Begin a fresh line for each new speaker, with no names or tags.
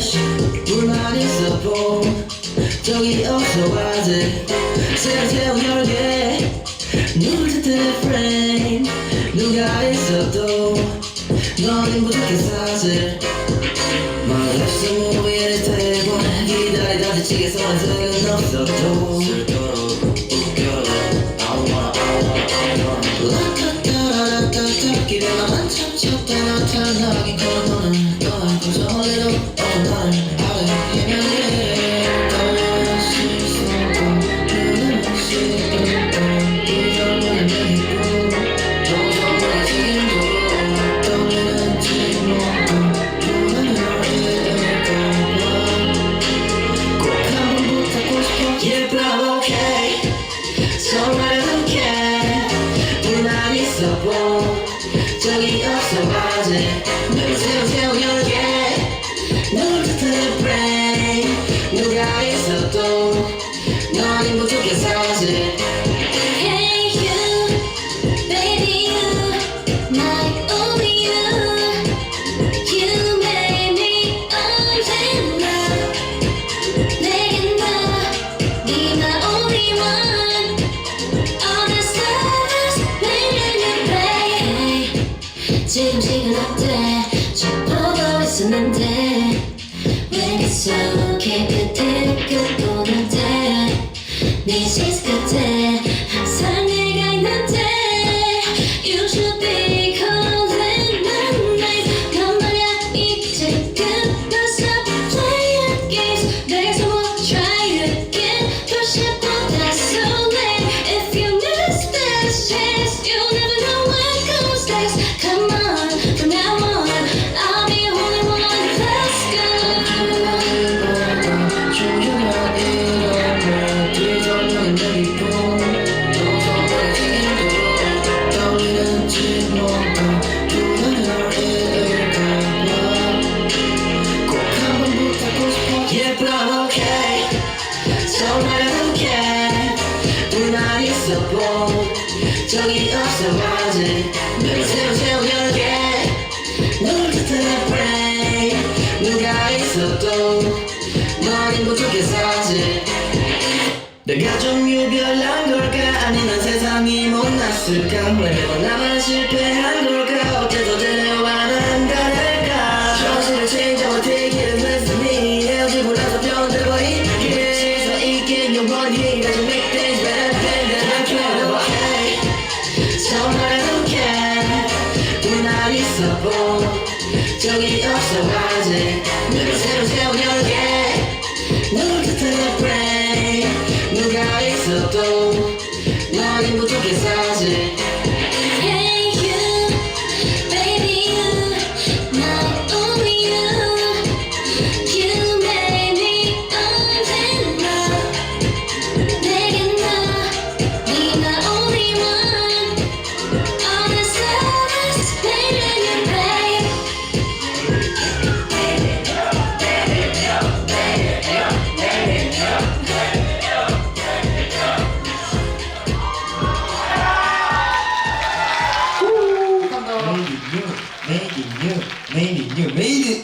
Fresh 불만 있어 보 저기 어서 와지 새우새우 열게. 눈을 뜨는 frame. 누가 있어도 너는 부족해 사실. 말없이 무비를 대고 기다리다 지치게 서는 적은 없어도. 슬퍼도 웃겨도 I wanna I wanna I wanna 라타타라타타 기대만 참쳤다 나타나긴 걸어 So I don't care 불만 있어 보 저기 없어 아직 눈을 새우새우 열게. 눈을 뜨는 brain 누가 있어도 너는 부족해 사
있었는데 왜 계속 깨끗해 끝보는데 네 시스
내가 좀 유별난 걸까? 아니면 세상이 못났을까? 왜 매번 나만 실패한 걸까? 어째서 제대로만 다를까? 현실을 change take it with me 헤어지고 나서 변해버린 길에서 있긴 영원히 다시 make 보 저기 없어 아직 눈을 새우새우 열게 눈을 뜨는 brain. 누가 있어도 너는 부족